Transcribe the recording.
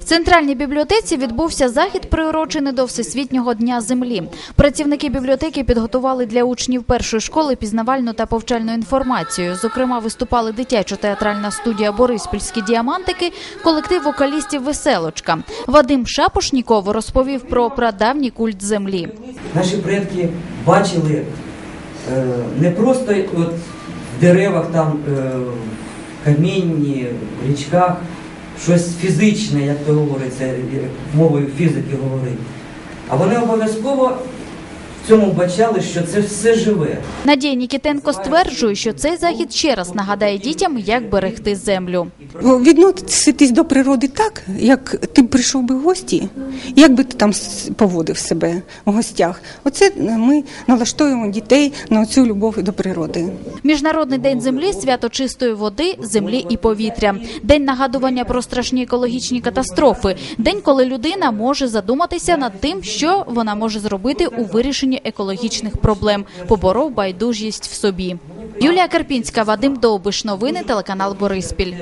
В центральній бібліотеці відбувся захід, приурочений до Всесвітнього дня землі. Працівники бібліотеки підготували для учнів першої школи пізнавальну та повчальну інформацію. Зокрема, виступали дитячо-театральна студія Бориспільські діамантики, колектив вокалістів Веселочка. Вадим Шапошніков розповів про прадавній культ землі. Наші предки бачили е, не просто от в деревах, там, е, в камінні, в річках, щось фізичне, як то говориться, як мовою фізики говорить. А вони обов'язково в цьому бачали, що це все живе. Надія Нікітенко стверджує, що цей захід ще раз нагадає дітям, як берегти землю. Відноситись до природи так, як ти прийшов би в гості, як би ти там поводив себе в гостях. Оце ми налаштовуємо дітей на цю любов до природи. Міжнародний день землі свято чистої води, землі і повітря. День нагадування про страшні екологічні катастрофи. День, коли людина може задуматися над тим, що вона може зробити у вирішенні екологічних проблем. Поборов байдужість в собі. Юлія Карпінська, Вадим Довбиш. Новини телеканал Бориспіль.